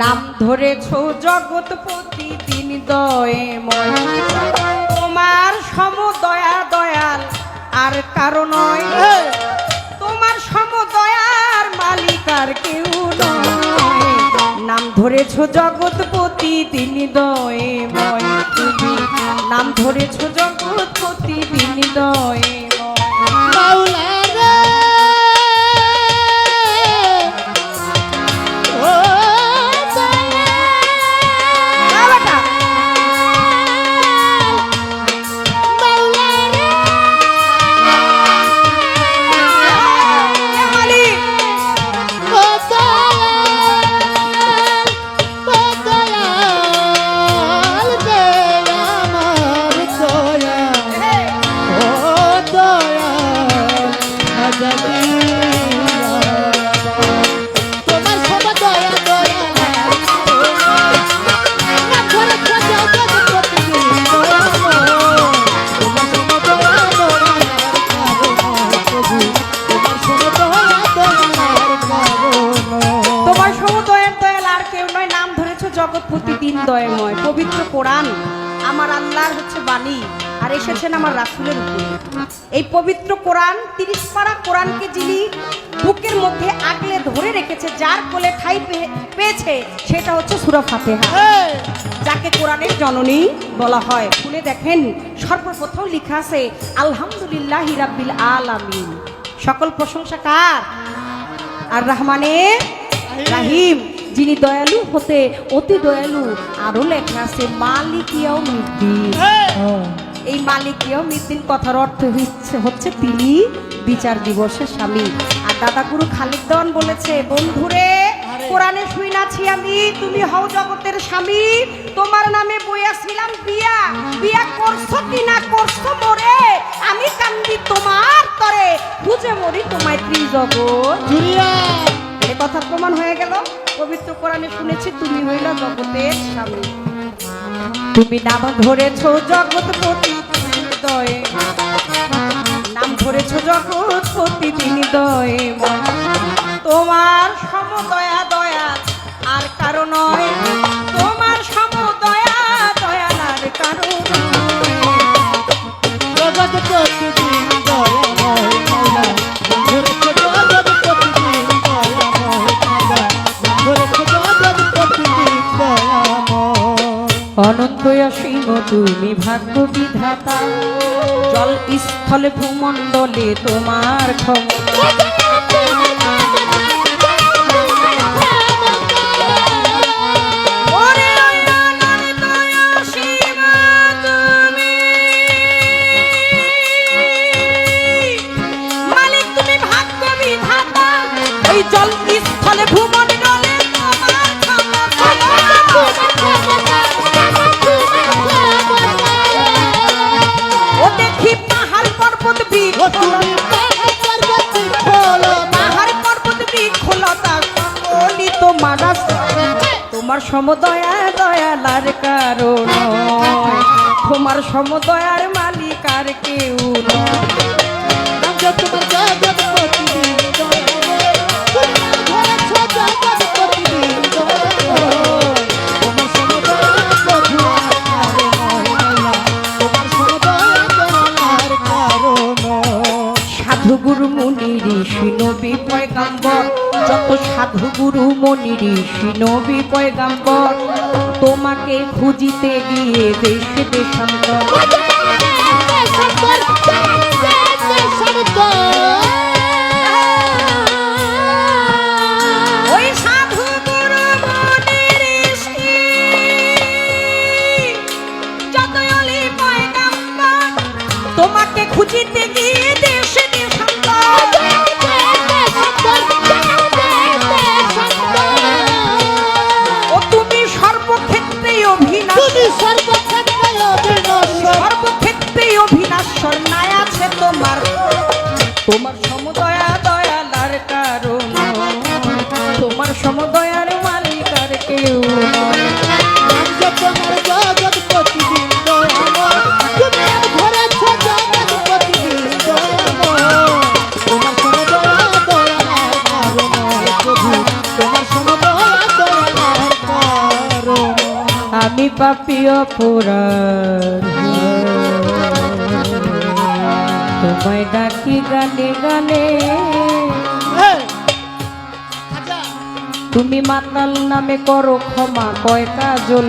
নাম ধরেছ জগৎপতি দিন দয়েময় তোমার সম দয়া দয়াল আর কারও নয়। তোমার সম দয়ার মালিক আর কেউ নয়। নাম ধরেছ জগৎপতি দয়েময় তুমি নাম ধরেছ জগৎপতি তিনি দয়েময় আল্লাহর হচ্ছে বাণী আর এসেছেন আমার রাসুলের উপরে। এই পবিত্র কোরআন তিরিশ পারা কোরআনকে যিনি বুকের মধ্যে আগলে ধরে রেখেছে যার কোলে ঠাই পেয়েছে সেটা হচ্ছে সুরা ফাতেহা। যাকে কোরআনের জননী বলা হয়। খুলে দেখেন সর্বপ্রথম লেখা আছে আলহামদুলিল্লাহ হিরাবিল আল আলামিন। সকল প্রশংসা কার? আর রহমানে রাহিম। যিনি দয়ালু হতে অতি দয়ালু আরও লেখা আছে মালিকিয়াও মিদ্দিন এই মালিকিয়াও মিদ্দিন কথার অর্থ হচ্ছে হচ্ছে তিনি বিচার দিবসের স্বামী। আর দাদা গুরু খালিদ দেওয়ান বলেছে বন্ধুরে কোরআনে শুই নাছি আমি তুমি হও জগতের স্বামী। তোমার নামে বইয়াছিলাম বিয়া। বিয়া করছ কি না করছ মোরে? আমি কান্দি তোমার তরে খুঁজে মরি তোমায় ত্রিজগৎ। এ কথা প্রমাণ হয়ে গেল। পবিত্র কোরআনে শুনেছি, তুমি হইল জগতের স্বামী। তুমি নাম ধরেছ জগৎপতি নাম ধরেছ জগৎপতি হৃদয়ে। তোমার সমদয়া দয়া দয়া আর কারণ নয়। তুমি ভাগ্য বিধাতা। জল স্থলে ভূমণ্ডলে তোমার ক্ষমতা। অনন্ত অসীম সকলই তোমার তোমার সমদয়া দয়ালার কারণ। তোমার সমদয়ার মালিকার কেউ তোমার যত সাধু গুরু মনি ঋষি নবী পয়গাম্বর তোমাকে খুঁজিতে গিয়ে দেশে দেশান্তর। পাপি অপরাধ তোমায় ডাকি গানে গানে। তুমি মাতাল নামে করো ক্ষমা কয় কাজল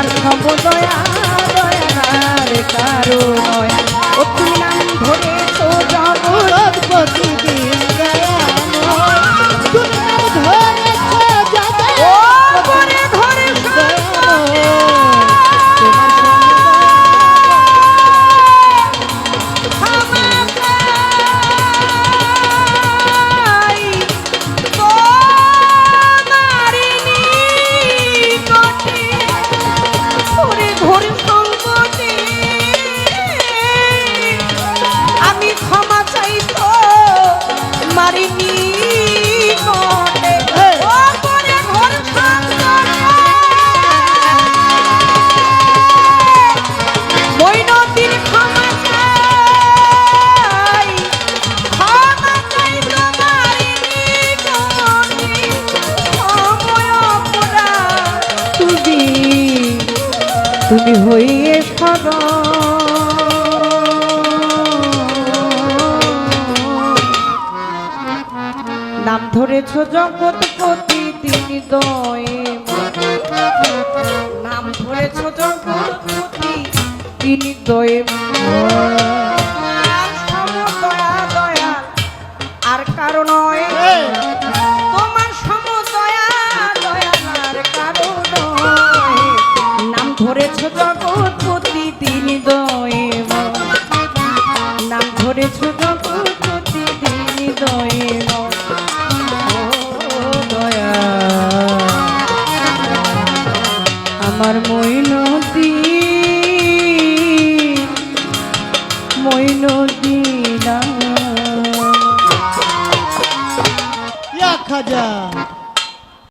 তোমার সব দয়া দয়ার কারণ নাম ধরেছ জগৎপতি তিনি দয়ে নাম ধরেছ জগৎপতি তিনি দয়ে আমার মইনতি মইনতি না। খাজা।